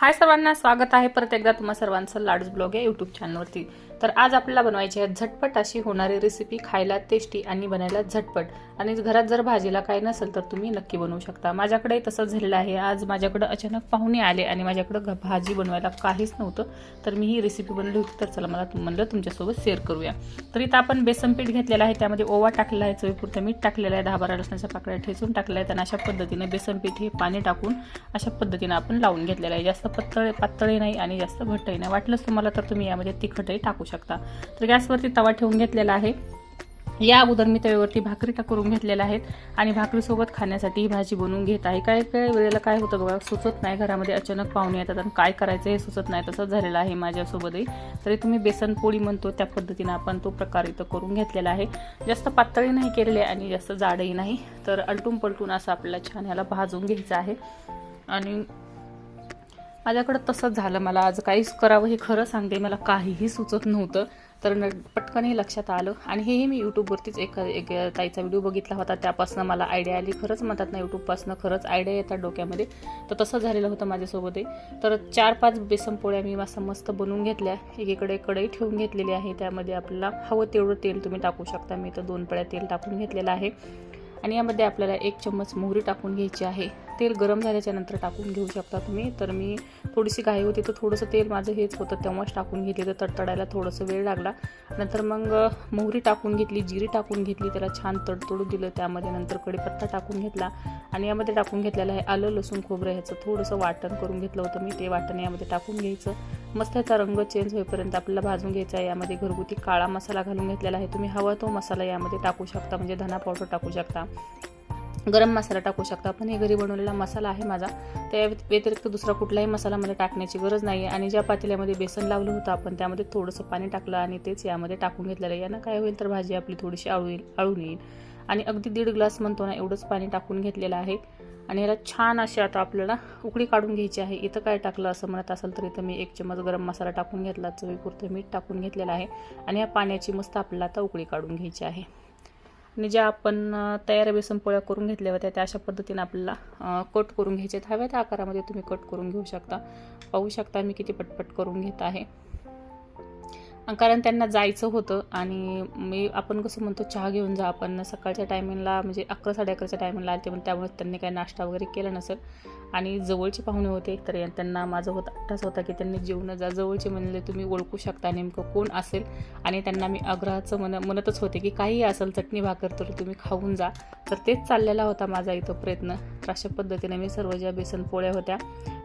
हाय सर्वांना स्वागत आहे. परत एकदा तुम्हा सर्वांचं लाडूज ब्लॉग या यूट्यूब चॅनलवरती तर आज आपल्याला बनवायची आहे झटपट अशी होणारी रेसिपी खायला टेस्टी आणि बनायला झटपट. आणि घरात जर भाजीला काही नसेल तर तुम्ही नक्की बनवू शकता. माझ्याकडे तसं झालेलं आहे. आज माझ्याकडं अचानक पाहुणे आले आणि माझ्याकडं घ- भाजी बनवायला काहीच नव्हतं. तर मी ही रेसिपी बनवली होती. तर चला मला म्हणलं तुमच्यासोबत शेअर करूया. तर इथं आपण बेसन पीठ घेतलेलं आहे. त्यामध्ये ओवा टाकलेला आहे. चवीपुरतं मीठ टाकलेलं आहे. दहा बारा लसणाच्या पाकळ्या ठेचून टाकल्या आहेत. आणि अशा पद्धतीने बेसन पीठ हे पाणी टाकून अशा पद्धतीने आपण लावून घेतलेलं आहे. जास्त पत्तळ पातळही नाही आणि जास्त घट्टही नाही. वाटलंच तुम्हाला तर तुम्ही यामध्ये तिखटही टाकू शकता. तर गॅसवरती तवा ठेवून घेतलेला आहे. या अगोदर मी तव्यावरती भाकरी टाकून घेतलेल्या आहेत आणि भाकरीसोबत खाण्यासाठी ही भाजी बनवून घेत आहे. काय काय वेळेला काय होतं बघा सुचत नाही घरामध्ये अचानक पाहुणे येतात आणि काय करायचं हे सुचत नाही. तसंच झालेलं आहे माझ्यासोबतही. तरी तुम्ही बेसन पोळी म्हणतो त्या पद्धतीनं आपण तो प्रकार इथं करून घेतलेला आहे. जास्त पातळी नाही केलेली आणि जास्त जाडही नाही. तर अलटून पलटून असं आपल्याला छान ह्याला भाजून घ्यायचं आहे. आणि माझ्याकडं तसंच झालं. मला आज काहीच करावं हे खरं सांगते. मला काहीही सुचत नव्हतं. तर न पटकन हे लक्षात आलं. आणि हेही मी यूट्यूबवरतीच एक एक ताईचा व्हिडिओ बघितला होता. त्यापासून मला आयडिया आली. खरंच म्हणतात ना यूट्यूबपासून खरंच आयडिया येतात डोक्यामध्ये. तर तसं झालेलं होतं माझ्यासोबतही. तर चार पाच बेसन पोळ्या मी मस्त मस्त बनवून घेतल्या. एकीकडे कढई ठेवून घेतलेली आहे. त्यामध्ये आपल्याला हवं तेवढं तेल तुम्ही टाकू शकता. मी तर दोन पळ्या तेल टाकून घेतलेलं आहे. आणि यामध्ये आपल्याला एक चम्मच मोहरी टाकून घ्यायची आहे. तेल गरम झाल्याच्यानंतर टाकून घेऊ शकता तुम्ही. तर मी थोडीशी घाई होती तर थोडंसं तेल माझं हेच होतं तेव्हाच टाकून घेतली. तर तडतडायला थोडंसं वेळ लागला. नंतर मग मोहरी टाकून घेतली जिरी टाकून घेतली त्याला छान तडतडू दिलं. त्यामध्ये नंतर कढीपत्ता टाकून घेतला. आणि यामध्ये टाकून घेतलेलं आहे आलं लसूण खोबरं ह्याचं थोडंसं वाटण करून घेतलं होतं मी. ते वाटण यामध्ये टाकून घ्यायचं. मस्त ह्याचा रंग चेंज होईपर्यंत आपल्याला भाजून घ्यायचा आहे. यामध्ये घरगुती काळा मसाला घालून घेतलेला आहे. तुम्ही हवा तो मसाला यामध्ये टाकू शकता म्हणजे धना पावडर टाकू शकता. गरम मसाला टाकू शकता. पण हे घरी बनवलेला मसाला आहे माझा. त्या व्यतिरिक्त दुसरा कुठलाही मसाला मला टाकण्याची गरज नाही आहे आणि ज्या पातेल्यामध्ये बेसन लावलं होतं आपण त्यामध्ये थोडंसं पाणी टाकलं आणि तेच यामध्ये टाकून घेतलेलं आहे. यानं काय होईल तर भाजी आपली थोडीशी आळू येईल आळून येईल. आणि अगदी दीड ग्लास म्हणतो ना एवढंच पाणी टाकून घेतलेलं आहे. आणि याला छान अशी आता आपल्याला उकळी काढून घ्यायची आहे. इथं काय टाकलं असं म्हणत असेल तर इथं मी एक चमच गरम मसाला टाकून घेतला. चवीपुरतं मीठ टाकून घेतलेलं आहे. आणि या पाण्याची मस्त आपल्याला आता उकळी काढून घ्यायची आहे. आणि ज्या आपण तयार बेसन पोळ्या करून घेतल्या होत्या त्या अशा पद्धतीने आपल्याला कट करून घ्यायचे हव्या त्या आकारामध्ये तुम्ही कट करून घेऊ शकता. पाहू शकता मी किती पटपट करून घेत आहे. कारण त्यांना जायचं होतं आणि मी आपण कसं म्हणतो चहा घेऊन जा आपण. सकाळच्या टायमिंगला म्हणजे अकरा साडे अकराच्या टायमिंगला आले पण त्यामुळे त्यांनी काही नाश्ता वगैरे केला नसेल. आणि जवळचे पाहुणे होते तर त्यांना माझं होता अट्टास होता की त्यांनी जेवण जा जवळचे म्हणले तुम्ही ओळखू शकता नेमकं कोण असेल? आणि त्यांना मी आग्रहाचं मन म्हणतच होते की काही असेल चटणी भाकर तर तुम्ही खाऊन जा. तर तेच चाललेला होता माझा इथं प्रयत्न. तर अशा पद्धतीने मी सर्व ज्या बेसन पोळ्या होत्या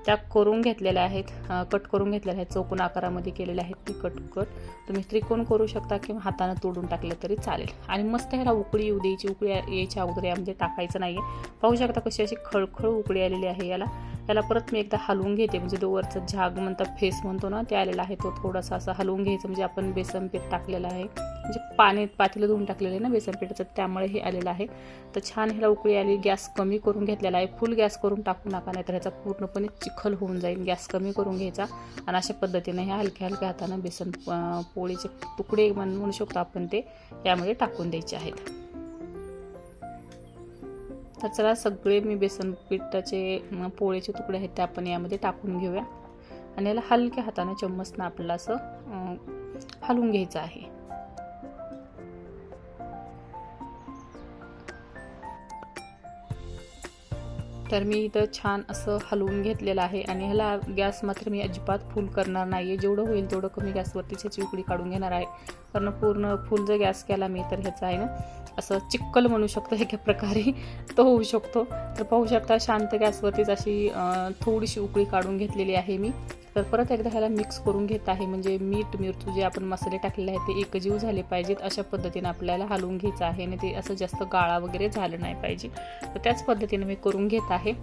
त्या करून घेतलेल्या आहेत. कट करून घेतलेल्या आहेत. चौकोन आकारामध्ये केलेल्या आहेत ती कट कट तुम्ही त्रिकोण करू शकता किंवा हातानं तोडून टाकलं तरी चालेल. आणि मस्त ह्याला उकळी येऊ द्यायची. उकळी यायच्या अगोदर यामध्ये म्हणजे टाकायचं नाही आहे पाहू शकता कशी अशी खळखळ उकळी आलेली आहे याला. याला परत मी एकदा हलवून घेते. म्हणजे जो वरचा झाग म्हणतात फेस म्हणतो ना ते आलेला आहे. तो थोडासा असा हलवून घ्यायचं. म्हणजे आपण बेसन पीठ टाकलेलं आहे. म्हणजे पाणी पातेलं धुवून टाकलेलं आहे ना बेसन पिठाचं त्यामुळे हे आलेलं आहे. तर छान ह्याला उकळी आली. गॅस कमी करून घेतलेला आहे. फुल गॅस करून टाकू नका नाही तर ह्याचा पूर्णपणे चिखल होऊन जाईल. गॅस कमी करून घ्यायचा. आणि अशा पद्धतीने ह्या हलक्या हलक्या हाताने बेसन पोळीचे तुकडे म्हणू शकतो आपण ते यामध्ये टाकून द्यायचे आहेत. तर चला सगळे मी बेसन पिठाचे पोळेचे तुकडे आहेत ते आपण यामध्ये टाकून घेऊया. आणि याला हलक्या हाताने चम्मचनं आपल्याला असं हलवून घ्यायचं आहे. तर मी इथं छान असं हलवून घेतलेलं आहे आणि ह्याला गॅस मात्र मी अजिबात फुल करणार नाही आहे जेवढं होईल तेवढं कमी गॅसवरतीच ह्याची उकळी काढून घेणार आहे. कारण पूर्ण फुल जर गॅस केला मी तर ह्याचा आहे ना असं चिक्कल म्हणू शकतो एका प्रकारे. तो होऊ शकतो. तर पाहू शकता शांत गॅसवरतीच अशी थोडीशी उकळी काढून घेतलेली आहे मी. तर परत एकदा ह्याला मिक्स करून घेत आहे. म्हणजे मीठ मिरचू जे आपण मसाले टाकलेले आहेत ते एकजीव झाले पाहिजेत अशा पद्धतीने आपल्याला हलवून घ्यायचं आहे. आणि ते असं जास्त गाळा वगैरे झालं नाही पाहिजे. तर त्याच पद्धतीने मी करून घेत आहे.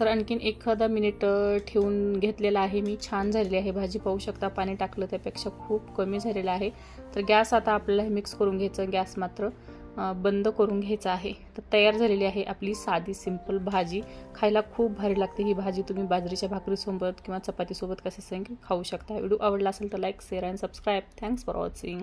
तर आणखीन एखादा मिनिट ठेवून घेतलेला आहे. मी छान झालेली आहे. भाजी पाहू शकता पाणी टाकलं त्यापेक्षा खूप कमी झालेलं आहे. तर गॅस आता आपल्याला हे मिक्स करून घ्यायचं गॅस मात्र बंद करून घ्यायचा आहे. तर तयार झालेली आहे आपली साधी सिंपल भाजी. खायला खूप भारी लागते ही भाजी. तुम्ही बाजरीच्या भाकरीसोबत किंवा चपातीसोबत कसे संग खाऊ शकता. व्हिडिओ आवडला असेल तर like share and subscribe thanks for watching